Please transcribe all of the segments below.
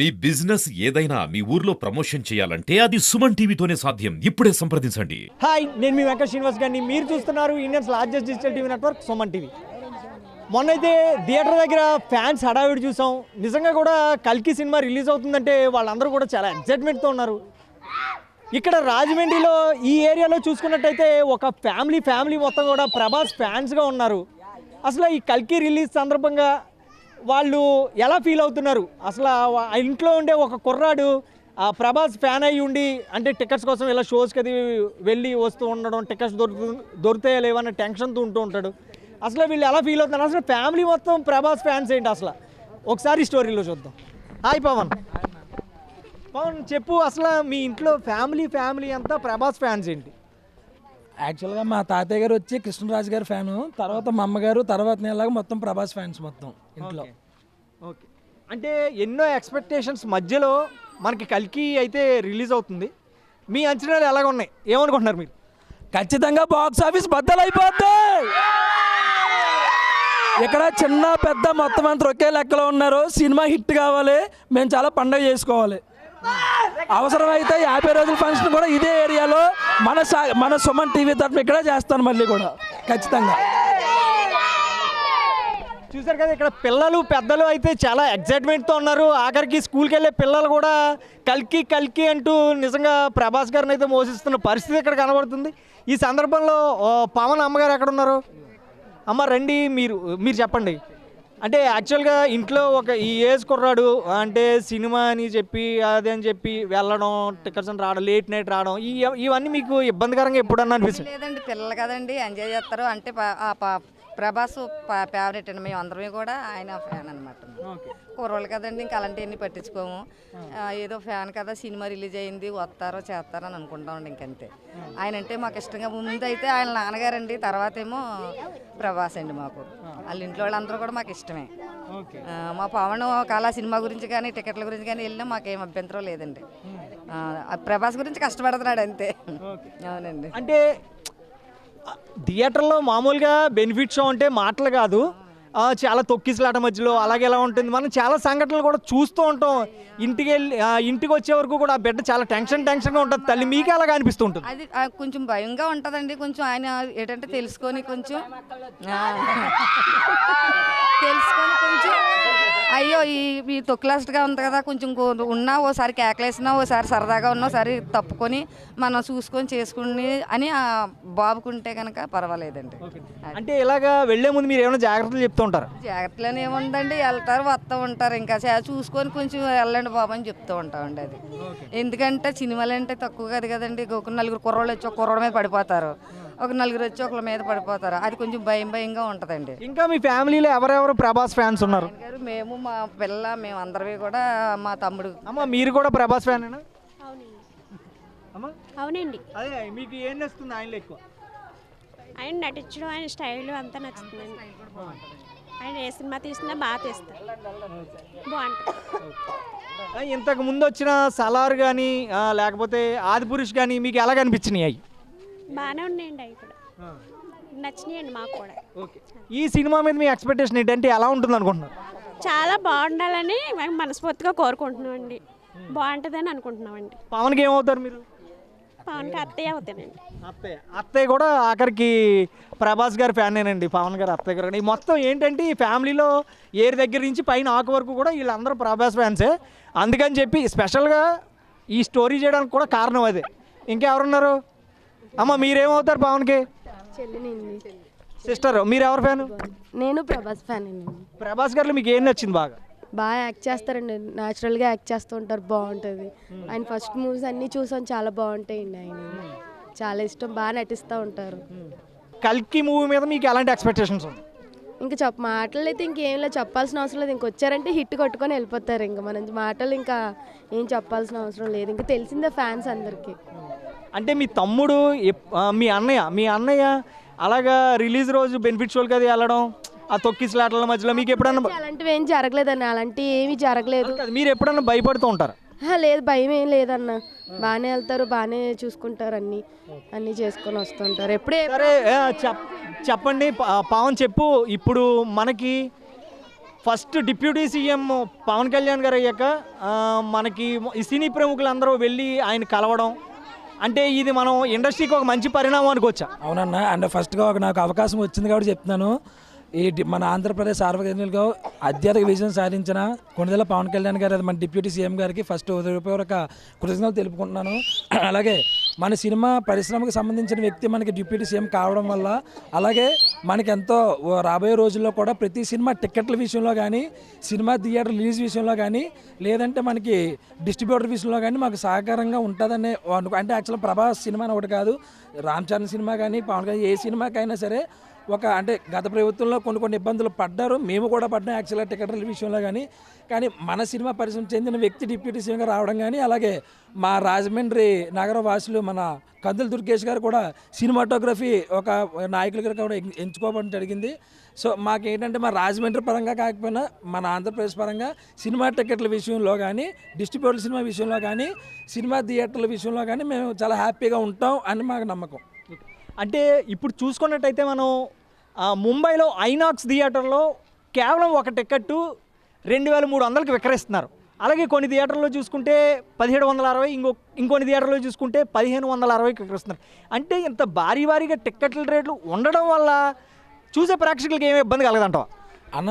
మీ business ఏదైనా మీ ఊర్లో promotion చేయాలంటే అది సుమన్ టీవీతోనే సాధ్యం. ఇప్పుడే సంప్రదించండి. హాయ్ నేను మీ వెంకట శ్రీనివాస్ గారిని. మీరు చూస్తున్నారు Indians largest digital TV network Suman TV. మొన్నైతే theatre దగ్గర ఫ్యాన్స్ హడావిడి చూసాం. నిజంగా కూడా కల్కి సినిమా రిలీజ్ అవుతుందంటే వాళ్ళందరూ కూడా చాలా ఎగ్జైట్మెంట్తో ఉన్నారు. ఇక్కడ రాజమండ్రిలో ఈ ఏరియాలో చూసుకున్నట్టయితే ఒక ఫ్యామిలీ ఫ్యామిలీ మొత్తం కూడా ప్రభాస్ ఫ్యాన్స్గా ఉన్నారు. అసలు ఈ కల్కి రిలీజ్ సందర్భంగా వాళ్ళు ఎలా ఫీల్ అవుతున్నారు? అసలు ఆ ఇంట్లో ఉండే ఒక కుర్రాడు ఆ ప్రభాస్ ఫ్యాన్ అయి ఉండి అంటే టికెట్స్ కోసం ఇలా షోస్కి అది వెళ్ళి వస్తూ ఉండడం టికెట్స్ దొరుకు దొరుకుతాయా లేవన్న టెన్షన్తో ఉంటూ ఉంటాడు. అసలు వీళ్ళు ఎలా ఫీల్ అవుతున్నారు? అసలు ఫ్యామిలీ మొత్తం ప్రభాస్ ఫ్యాన్స్ ఏంటి అసలు? ఒకసారి స్టోరీలో చూద్దాం. హాయ్ పవన్. పవన్ చెప్పు అసలు మీ ఇంట్లో ఫ్యామిలీ ఫ్యామిలీ అంతా ప్రభాస్ ఫ్యాన్స్ ఏంటి? యాక్చువల్గా మా తాతయ్య గారు వచ్చి కృష్ణరాజు గారి ఫ్యాను. తర్వాత మా అమ్మగారు తర్వాత నేలాగా మొత్తం ప్రభాస్ ఫ్యాన్స్ మొత్తం ఇంట్లో. ఓకే. అంటే ఎన్నో ఎక్స్పెక్టేషన్స్ మధ్యలో మనకి కల్కి అయితే రిలీజ్ అవుతుంది. మీ అంచనాలు ఎలాగ ఉన్నాయి? ఏమనుకుంటున్నారు మీరు? ఖచ్చితంగా బాక్స్ ఆఫీస్ బద్దలైపోద్ది ఇక్కడ చిన్న పెద్ద మొత్తం అంతా ఒకే లెక్కలో ఉన్నారు. సినిమా హిట్ కావాలి. మేము చాలా పండగ చేసుకోవాలి. అవసరమైతే యాభై రోజుల ఫంక్షన్ కూడా ఇదే ఏరియాలో మన సా మన సుమన్ టీవీ తరఫున ఇక్కడ చేస్తాను మళ్ళీ కూడా. ఖచ్చితంగా. చూసారు కదా ఇక్కడ పిల్లలు పెద్దలు అయితే చాలా ఎగ్జైట్మెంట్తో ఉన్నారు. ఆఖరికి స్కూల్కి వెళ్ళే పిల్లలు కూడా కల్కి కల్కి అంటూ నిజంగా ప్రభాస్ గారిని అయితే మోసిస్తున్న పరిస్థితి ఇక్కడ కనబడుతుంది. ఈ సందర్భంలో ఓ, పవన్ అమ్మగారు ఎక్కడ ఉన్నారు అమ్మ రండి మీరు మీరు చెప్పండి. అంటే యాక్చువల్గా ఇంట్లో ఒక ఈ ఏజ్ కుర్రాడు అంటే సినిమా అని చెప్పి అది అని చెప్పి వెళ్ళడం టికెట్స్ అని రావడం లేట్ నైట్ రావడం ఈ ఇవన్నీ మీకు ఇబ్బందికరంగా ఎప్పుడన్నా అనిపిస్తుంది లేదండి పిల్లలు కదండి ఎంజాయ్ చేస్తారు. అంటే ప్రభాస్ ఫేవరెట్ అండి. మేము అందరమే కూడా ఆయన ఫ్యాన్ అనమాట కుర్రోళ్ళు కదండి ఇంకా అలాంటివన్నీ పట్టించుకోము. ఏదో ఫ్యాన్ కదా సినిమా రిలీజ్ అయింది వస్తారో చేస్తారో అని అనుకుంటామండి ఇంకంతే. ఆయన అంటే మాకు ఇష్టంగా ముందు అయితే ఆయన నాన్నగారండి తర్వాత ఏమో ప్రభాస్ అండి మాకు. వాళ్ళ ఇంట్లో వాళ్ళందరూ కూడా మాకు ఇష్టమే. మా పవన్ కళా సినిమా గురించి కానీ టికెట్ల గురించి కానీ వెళ్ళినా మాకేం అభ్యంతరం లేదండి. ప్రభాస్ గురించి కష్టపడుతున్నాడు అంతే. అవునండి. అంటే థియేటర్లో మామూలుగా బెనిఫిట్ షో అంటే మాటలు కాదు. చాలా తొక్కిసలాట మధ్యలో అలాగే ఎలా ఉంటుంది? మనం చాలా సంఘటనలు కూడా చూస్తూ ఉంటాం. ఇంటికి వెళ్ళి ఇంటికి వచ్చే వరకు కూడా ఆ బిడ్డ చాలా టెన్షన్ టెన్షన్గా ఉంటుంది. తల్లి మీకే అలాగా అనిపిస్తూ ఉంటుంది. అది ఆ, కొంచెం భయంగా ఉంటుందండి. కొంచెం ఆయన ఏంటంటే తెలుసుకొని కొంచెం ఆ, తెలుసుకొని కొంచెం అయ్యో ఈ ఈ తొక్కులాస్ట్గా ఉంది కదా కొంచెం గో- ఉన్నా ఓసారి కేకలేసినా ఓసారి సరదాగా ఉన్నా ఒకసారి తప్పుకొని మనం చూసుకొని చేసుకుని అని ఆ బాబుకుంటే కనుక పర్వాలేదండి. అంటే ఇలాగా వెళ్ళే ముందు మీరు ఏమైనా జాగ్రత్తలు చెప్తూ ఉంటారు. జాగ్రత్తలోనే ఏముందండి వెళ్తారు వస్తూ ఉంటారు. ఇంకా చే- చూసుకొని కొంచెం వెళ్ళండి బాబు అని చెప్తూ ఉంటామండి అది. ఎందుకంటే సినిమాలు అంటే తక్కువ కాదు కదండి. ఒక నలుగురు కుర్రోళ్ళు వచ్చి ఒక కుర్రోడ మీద పడిపోతారు. ఒక నలుగురు వచ్చి ఒకళ్ళ మీద పడిపోతారు. అది కొంచెం భయం భయంగా ఉంటుందండి. ఇంకా మీ ఫ్యామిలీలో ఎవరెవరు ప్రభాస్ ఫ్యాన్స్ ఉన్నారు? ఆయన గారు మేము మా పిల్ల మేము అందరివి కూడా మా తమ్ముడు. అమ్మ మీరు కూడా ప్రభాస్ అమ్మ? అవునండి. అదే మీకు ఏం నచ్చుతుంది ఆయనలో ఎక్కువ? ఆయన నటించడం ఆయన స్టైల్ అంతా నచ్చుతుందండి. ఆయన ఏ సినిమా తీసినా బాగా తీస్తారు. బాగుంటుంది ఇంతకు ముందు వచ్చిన సలార్ కానీ లేకపోతే ఆదిపురుష్ కానీ మీకు ఎలా కనిపించినాయి అవి? బాగానే ఉన్నాయండి అవి కూడా. నచ్చినాయండి మాకు కూడా. ఓకే. ఈ సినిమా మీద మీ ఎక్స్పెక్టేషన్ ఏంటంటే ఎలా ఉంటుంది అనుకుంటున్నారు? చాలా బాగుండాలని మేము మనస్ఫూర్తిగా కోరుకుంటున్నామండి. బాగుంటుందని అనుకుంటున్నామండి. పవన్కి ఏమవుతారు మీరు? పవన్కి అత్తయ్య అవుతానండి. అత్తయ్య. అత్తయ్య కూడా ఆఖరికి ప్రభాస్ గారి ఫ్యానేనండి పవన్ గారు అత్తయ్య గారు. ఈ మొత్తం ఏంటంటే ఈ ఫ్యామిలీలో ఏరి దగ్గర నుంచి పైన ఆకు వరకు కూడా వీళ్ళందరూ ప్రభాస్ ఫ్యాన్సే. అందుకని చెప్పి స్పెషల్గా ఈ స్టోరీ చేయడానికి కూడా కారణం అదే. ఇంకెవరున్నారు? అమ్మ మీరేమవుతారు పవన్కి? సిస్టర్ మీరు ఎవరు ఫ్యాన్? నేను ప్రభాస్ ఫ్యాన్ ప్రభాస్ గారిలో మీకు ఏం నచ్చింది బాగా? బాగా యాక్ట్ చేస్తారండి. న్యాచురల్గా యాక్ట్ చేస్తూ ఉంటారు. బాగుంటుంది. ఆయన ఫస్ట్ మూవీస్ అన్నీ చూసాం. చాలా బాగుంటాయండి ఆయన చాలా ఇష్టం. బాగా నటిస్తూ ఉంటారు. కల్కి మూవీ మీద మీకు ఎలాంటి ఎక్స్పెక్టేషన్స్ ఉంది ఇంకా చెప్ప మాటలు అయితే ఇంకేం లేదు. చెప్పాల్సిన అవసరం లేదు. ఇంక వచ్చారంటే హిట్ కొట్టుకొని వెళ్ళిపోతారు ఇంకా. మనం మాటలు ఇంకా ఏం చెప్పాల్సిన అవసరం లేదు. ఇంకా తెలిసిందే ఫ్యాన్స్ అందరికీ. అంటే మీ తమ్ముడు మీ అన్నయ్య మీ అన్నయ్య అలాగా రిలీజ్ రోజు బెనిఫిట్ షోలకి అది వెళ్ళడం? ఆ తొక్కిసలాటల మధ్యలో మీకు ఎప్పుడన్నా అలాంటివి ఏం జరగలేదన్న అలాంటివి ఏమీ జరగలేదు. కాదు, మీరు ఎప్పుడన్నా భయపడుతూ ఉంటారు? లేదు భయం ఏం లేదన్న. బాగానే వెళ్తారు బాగానే చూసుకుంటారు అన్నీ అన్నీ చేసుకొని వస్తుంటారు. ఎప్పుడే సరే ఆ, చెప్ చెప్పండి ప- పవన్ చెప్పు. ఇప్పుడు మనకి first deputy CM Pawan Kalyan గారు అయ్యాక ఆ, మనకి ఈ సినీ ప్రముఖులందరూ వెళ్ళి ఆయన కలవడం అంటే ఇది మనం ఇండస్ట్రీకి ఒక మంచి పరిణామం అనుకోవచ్చా అవునన్నా అండ్ ఫస్ట్గా ఒక నాకు అవకాశం వచ్చింది కాబట్టి చెప్తున్నాను. ఈ డి- మన ఆంధ్రప్రదేశ్ సార్వజనిక అత్యధిక విజయం సాధించిన కొనిదెల పవన్ కళ్యాణ్ గారు అది మన డిప్యూటీ సీఎం గారికి ఫస్ట్ హృదయపూర్వక కృతజ్ఞతలు తెలుపుకుంటున్నాను. అలాగే మన సినిమా పరిశ్రమకు సంబంధించిన వ్యక్తి మనకి డిప్యూటీ సీఎం కావడం వల్ల అలాగే మనకి ఎంతో రాబోయే రోజుల్లో కూడా ప్రతి సినిమా టికెట్ల విషయంలో కానీ సినిమా థియేటర్ రిలీజ్ విషయంలో కానీ లేదంటే మనకి డిస్ట్రిబ్యూటర్ విషయంలో కానీ మాకు సహకారంగా ఉంటుందనే అనుకో అంటే యాక్చువల్ ప్రభాస్ సినిమా అని ఒకటి కాదు రామ్ చరణ్ సినిమా కానీ పవన్ కళ్యాణ్ ఏ సినిమాకైనా సరే ఒక అంటే గత ప్రభుత్వంలో కొన్ని కొన్ని ఇబ్బందులు పడ్డారు. మేము కూడా పడ్డాం యాక్చువల్గా టికెట్ల విషయంలో కానీ కానీ మన సినిమా పరిశ్రమ చెందిన వ్యక్తి డిప్యూటీ సీఎంగా రావడం కానీ అలాగే మా రాజమండ్రి నగర వాసులు మన కందులు దుర్గేష్ గారు కూడా సినిమాటోగ్రఫీ ఒక నాయకులుగా కూడా ఎంచుకోవడం జరిగింది. సో మాకేంటంటే మా రాజమండ్రి పరంగా కాకపోయినా మన ఆంధ్రప్రదేశ్ పరంగా సినిమా టికెట్ల విషయంలో కానీ డిస్ట్రిబ్యూటర్ సినిమా విషయంలో కానీ సినిమా థియేటర్ల విషయంలో కానీ మేము చాలా హ్యాపీగా ఉంటాం అని మాకు నమ్మకం. అంటే ఇప్పుడు చూసుకున్నట్టయితే మనం ముంబైలో ఐనాక్స్ థియేటర్లో కేవలం ఒక టికెట్ రెండు వేల మూడు వందలకి విక్రయిస్తున్నారు. అలాగే కొన్ని థియేటర్లో చూసుకుంటే పదిహేడు వందల అరవై ఇంకో ఇంకొన్ని థియేటర్లో చూసుకుంటే పదిహేను వందల అరవైకి విక్రయిస్తున్నారు. అంటే ఇంత భారీ భారీగా టిక్కెట్ల రేట్లు ఉండడం వల్ల చూసే ప్రేక్షకులకి ఏమి ఇబ్బంది కలగదంటావా? అన్న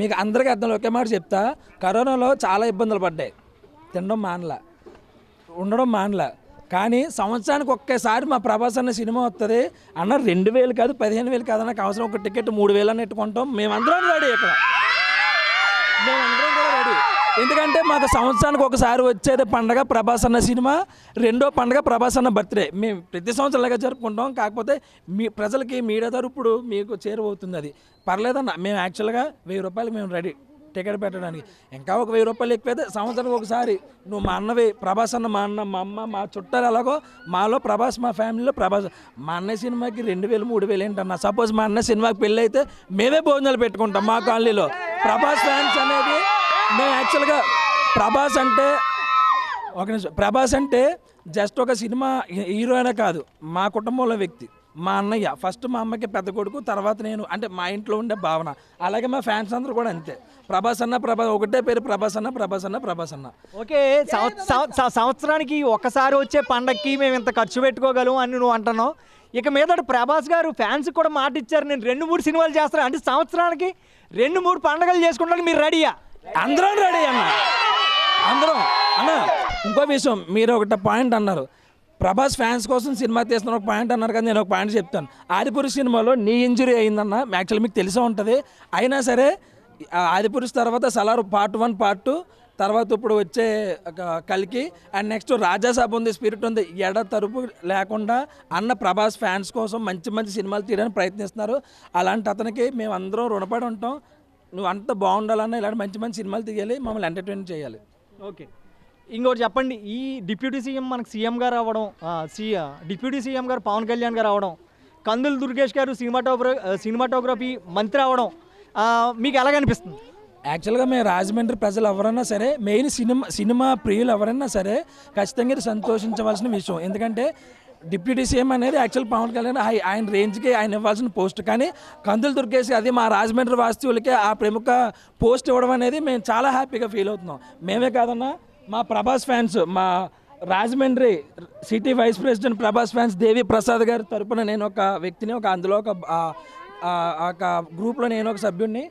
మీకు అందరికీ అర్థం ఒకే మాట చెప్తా. కరోనాలో చాలా ఇబ్బందులు పడ్డాయి. తినడం మానలా. ఉండడం మానలా. కానీ సంవత్సరానికి ఒక్కసారి మా ప్రభాస్ అన్న సినిమా వస్తుంది అన్న రెండు వేలు కాదు పదిహేను వేలు కాదు నాకు అవసరం ఒక టికెట్ మూడు వేలు అని ఎట్టుకుంటాం మేమందరం రెడీ ఇక్కడ. మేమందరం కూడా రెడీ. ఎందుకంటే మాకు సంవత్సరానికి ఒకసారి వచ్చేది పండగ ప్రభాస్ అన్న సినిమా రెండో పండగ ప్రభాస్ అన్న బర్త్డే. మేము ప్రతి సంవత్సరం లాగా జరుపుకుంటాం. కాకపోతే మీ ప్రజలకి మీడియా తరపుడు మీకు చేరువవుతుంది అది. పర్లేదన్న మేము యాక్చువల్గా వెయ్యి రూపాయలు మేము రెడీ టికెట్ పెట్టడానికి. ఇంకా ఒక వెయ్యి రూపాయలు ఎక్కువైతే సంవత్సరానికి ఒకసారి. నువ్వు మా అన్నవి ప్రభాస్ అన్న మా అన్న మా అమ్మ మా చుట్టాలు ఎలాగో మాలో ప్రభాస్ మా ఫ్యామిలీలో ప్రభాస్. మా అన్నయ్య సినిమాకి రెండు వేలు మూడు వేలు ఏంటన్నా? సపోజ్ మా అన్న సినిమాకి పెళ్ళి అయితే మేమే భోజనాలు పెట్టుకుంటాం మా కాలనీలో. ప్రభాస్ ఫ్యాన్స్ అనేది మేము యాక్చువల్గా ప్రభాస్ అంటే ఒక నిమిషం ప్రభాస్ అంటే జస్ట్ ఒక సినిమా హీరో అయినా కాదు మా కుటుంబంలో వ్యక్తి. మా అన్నయ్య ఫస్ట్ మా అమ్మకి పెద్ద కొడుకు తర్వాత నేను అంటే మా ఇంట్లో ఉండే భావన. అలాగే మా ఫ్యాన్స్ అందరూ కూడా అంతే. ప్రభాస్ అన్న ప్రభాస్ ఒకటే పేరు ప్రభాస్ అన్న ప్రభాస్ అన్న ప్రభాస్ అన్న. ఓకే సంవ- సంవ- సంవ- సంవత్సరానికి ఒకసారి వచ్చే పండక్కి మేము ఇంత ఖర్చు పెట్టుకోగలం అని నువ్వు అంటున్నావు. ఇక మీదట ప్రభాస్ గారు ఫ్యాన్స్ కూడా మాట ఇచ్చారు నేను రెండు మూడు సినిమాలు చేస్తాను. అంటే సంవత్సరానికి రెండు మూడు పండగలు చేసుకుంటానికి మీరు రెడీయా? అందరం రెడీ అన్న. అందరం. అన్న ఇంకో విషయం మీరు ఒకటి పాయింట్ అన్నారు. ప్రభాస్ ఫ్యాన్స్ కోసం సినిమా తీస్తున్న ఒక పాయింట్ అన్నారు కానీ నేను ఒక పాయింట్ చెప్తాను. ఆదిపురుష్ సినిమాలో నీ ఇంజురీ అయిందన్న యాక్చువల్ మీకు తెలిసే ఉంటుంది. అయినా సరే ఆదిపురుష్ తర్వాత Salaar part one part two తర్వాత ఇప్పుడు వచ్చే ఒక అండ్ నెక్స్ట్ రాజాసాబ్ ఉంది స్పిరిట్ ఉంది ఎడ తరుపు లేకుండా అన్న ప్రభాస్ ఫ్యాన్స్ కోసం మంచి మంచి సినిమాలు తీయడానికి ప్రయత్నిస్తున్నారు. అలాంటి అతనికి మేము అందరం రుణపడి ఉంటాం. నువ్వు అంత బాగుండాలన్నా ఇలాంటి మంచి మంచి సినిమాలు తీయాలి మమ్మల్ని ఎంటర్టైన్ చేయాలి. ఓకే ఇంకోటి చెప్పండి ఈ డిప్యూటీ సీఎం మనకు సీఎం గారు అవ్వడం ఆ, సీ డిప్యూటీ సీఎం గారు పవన్ కళ్యాణ్ గారు అవ్వడం కందులు దుర్గేష్ గారు సినిమాటోగ్ర సినిమాటోగ్రఫీ మంత్రి అవ్వడం మీకు ఎలాగ అనిపిస్తుంది? యాక్చువల్గా మేము రాజమండ్రి ప్రజలు ఎవరైనా సరే మెయిన్ సినిమా సినిమా ప్రియులు ఎవరైనా సరే ఖచ్చితంగా ఇది సంతోషించవలసిన విషయం. ఎందుకంటే డిప్యూటీ సీఎం అనేది యాక్చువల్ పవన్ కళ్యాణ్ ఆయన రేంజ్కి ఆయన ఇవ్వాల్సిన పోస్ట్. కానీ కందులు దుర్గేసి అది మా రాజమండ్రి వాస్తువులకే ఆ ప్రముఖ పోస్ట్ ఇవ్వడం అనేది మేము చాలా హ్యాపీగా ఫీల్ అవుతున్నాం. మేమే కాదన్నా మా ప్రభాస్ ఫ్యాన్స్ మా Rajahmundry city vice president Prabhas fans Devi Prasad గారి తరపున నేను ఒక వ్యక్తిని ఒక అందులో ఒక ఒక గ్రూప్లో నేను ఒక సభ్యుడిని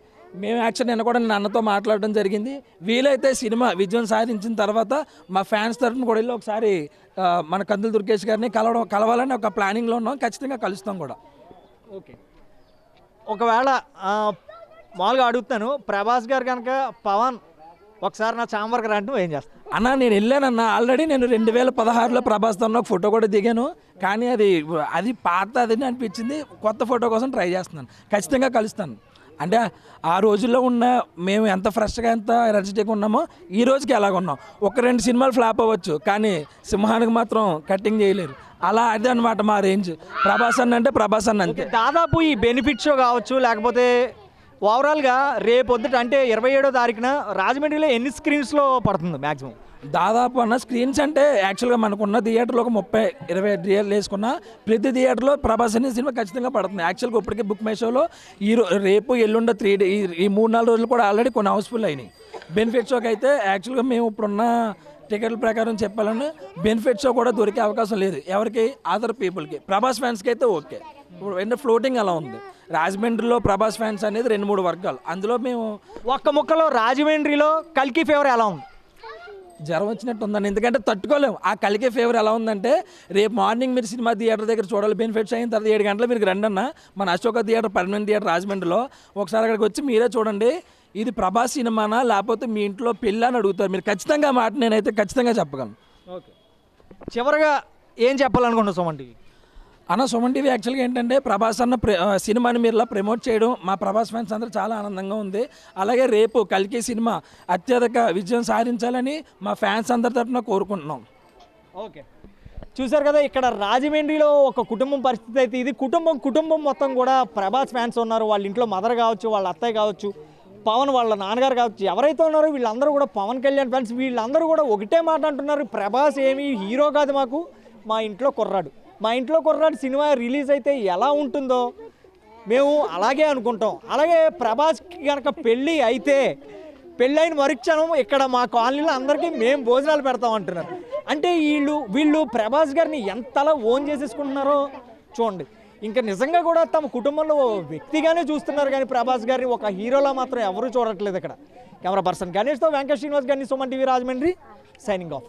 మేము యాక్చువల్ నిన్న కూడా నేను అన్నతో మాట్లాడడం జరిగింది. వీలైతే సినిమా విజయం సాధించిన తర్వాత మా ఫ్యాన్స్ తరఫున కూడా వెళ్ళి ఒకసారి మన కందులు దుర్గేష్ గారిని కలవడం కలవాలని ఒక ప్లానింగ్లో ఉన్నాం. ఖచ్చితంగా కలుస్తాం కూడా. ఓకే. ఒకవేళ మామూలుగా అడుగుతాను. ప్రభాస్ గారు కనుక పవన్ ఒకసారి నా చాంబర్కి రంటే ఏం చేస్తాను అన్న నేను వెళ్ళానన్న. ఆల్రెడీ నేను రెండు వేల పదహారులో ప్రభాస్తో ఒక ఫోటో కూడా దిగాను. కానీ అది అది పాత అది అనిపించింది. కొత్త ఫోటో కోసం ట్రై చేస్తున్నాను. ఖచ్చితంగా కలుస్తాను. అంటే ఆ రోజుల్లో ఉన్న మేము ఎంత ఫ్రెష్గా ఎంత ఎనర్జెటిక్గా ఉన్నామో ఈ రోజుకి ఎలాగ ఉన్నాం. ఒక రెండు సినిమాలు ఫ్లాప్ అవ్వచ్చు కానీ సింహానికి మాత్రం కట్టింగ్ చేయలేరు. అలా అదే అనమాట మా రేంజ్. ప్రభాస్ అన్న అంటే ప్రభాస్ అన్న అంతే. దాదాపు ఈ బెనిఫిట్ షో కావచ్చు లేకపోతే ఓవరాల్గా రేపొద్దుట అంటే ఇరవై ఏడో తారీఖున రాజమండ్రిలో ఎన్ని స్క్రీన్స్లో పడుతుంది మ్యాక్సిమం దాదాపు అన్న స్క్రీన్స్ అంటే యాక్చువల్గా మనకున్న థియేటర్లో ఒక ముప్పై ఇరవై థియేటర్లు వేసుకున్న ప్రతి థియేటర్లో ప్రభాస్ అనే సినిమా ఖచ్చితంగా పడుతుంది. యాక్చువల్గా ఇప్పటికే బుక్ మై షోలో ఈ రో- రేపు ఎల్లుండ త్రీ డే ఈ- ఈ మూడు నాలుగు రోజులు కూడా ఆల్రెడీ కొన్ని హౌస్ఫుల్ అయినాయి. బెనిఫిట్ షోకి అయితే యాక్చువల్గా మేము ఇప్పుడున్న టికెట్ల ప్రకారం చెప్పాలని బెనిఫిట్ షో కూడా దొరికే అవకాశం లేదు. ఎవరికి? అదర్ పీపుల్కి ప్రభాస్ ఫ్యాన్స్కి అయితే ఓకే. ఇప్పుడు ఏంటంటే ఫ్లోటింగ్ అలా ఉంది. రాజమండ్రిలో ప్రభాస్ ఫ్యాన్స్ అనేది రెండు మూడు వర్గాలు. అందులో మేము ఒక్క ముక్కలో రాజమండ్రిలో కల్కి ఫేవర్ ఎలా ఉంది? జ్వరం వచ్చినట్టు ఉందండి. ఎందుకంటే తట్టుకోలేము. ఆ కలిగే ఫేవర్ ఎలా ఉందంటే రేపు మార్నింగ్ మీరు సినిమా థియేటర్ దగ్గర చూడాలి. బెనిఫిట్స్ అయిన తర్వాత ఏడు గంటలు మీరు రండి అన్న మన అశోక థియేటర్ పర్మనెంట్ థియేటర్ రాజమండ్రిలో. ఒకసారి అక్కడికి వచ్చి మీరే చూడండి. ఇది ప్రభాస్ సినిమానా లేకపోతే మీ ఇంట్లో పెళ్ళి అని అడుగుతారు? మీరు ఖచ్చితంగా మాట నేనైతే ఖచ్చితంగా చెప్పగలను. ఓకే. చివరగా ఏం చెప్పాలనుకుంటున్నావు సుమన్ టీవీ? అన్న సుమన్ టీవీ యాక్చువల్గా ఏంటంటే ప్రభాస్ అన్న సినిమాని మీరు ఇలా ప్రమోట్ చేయడం మా ప్రభాస్ ఫ్యాన్స్ అందరూ చాలా ఆనందంగా ఉంది. అలాగే రేపు కల్కి సినిమా అత్యధిక విజయం సాధించాలని మా ఫ్యాన్స్ అందరి తరఫున కోరుకుంటున్నాం. ఓకే. చూశారు కదా ఇక్కడ రాజమండ్రిలో ఒక కుటుంబం పరిస్థితి అయితే ఇది. కుటుంబం కుటుంబం మొత్తం కూడా ప్రభాస్ ఫ్యాన్స్ ఉన్నారు. వాళ్ళ ఇంట్లో మదర్ కావచ్చు వాళ్ళ అత్తయ్య కావచ్చు. పవన్ వాళ్ళ నాన్నగారు కావచ్చు ఎవరైతే ఉన్నారో వీళ్ళందరూ కూడా పవన్ కళ్యాణ్ ఫ్యాన్స్ వీళ్ళందరూ కూడా ఒకటే మాట అంటున్నారు ప్రభాస్ ఏమి హీరో కాదు మాకు మా ఇంట్లో కుర్రాడు. మా ఇంట్లో కుర్రాడు సినిమా రిలీజ్ అయితే ఎలా ఉంటుందో మేము అలాగే అనుకుంటాం. అలాగే ప్రభాస్కి కనుక పెళ్ళి అయితే పెళ్ళైన మరుక్షణం ఇక్కడ మా కాలనీలో అందరికీ మేము భోజనాలు పెడతాం అంటున్నారు. అంటే వీళ్ళు వీళ్ళు ప్రభాస్ గారిని ఎంతలా ఓన్ చేసేసుకుంటున్నారో చూడండి. ఇంకా నిజంగా కూడా తమ కుటుంబంలో ఓ వ్యక్తిగానే చూస్తున్నారు కానీ ప్రభాస్ గారిని ఒక హీరోలా మాత్రం ఎవరూ చూడట్లేదు ఇక్కడ. కెమెరా పర్సన్ గణేష్తో వెంకట శ్రీనివాస్ గారిని Suman TV Rajahmundry signing off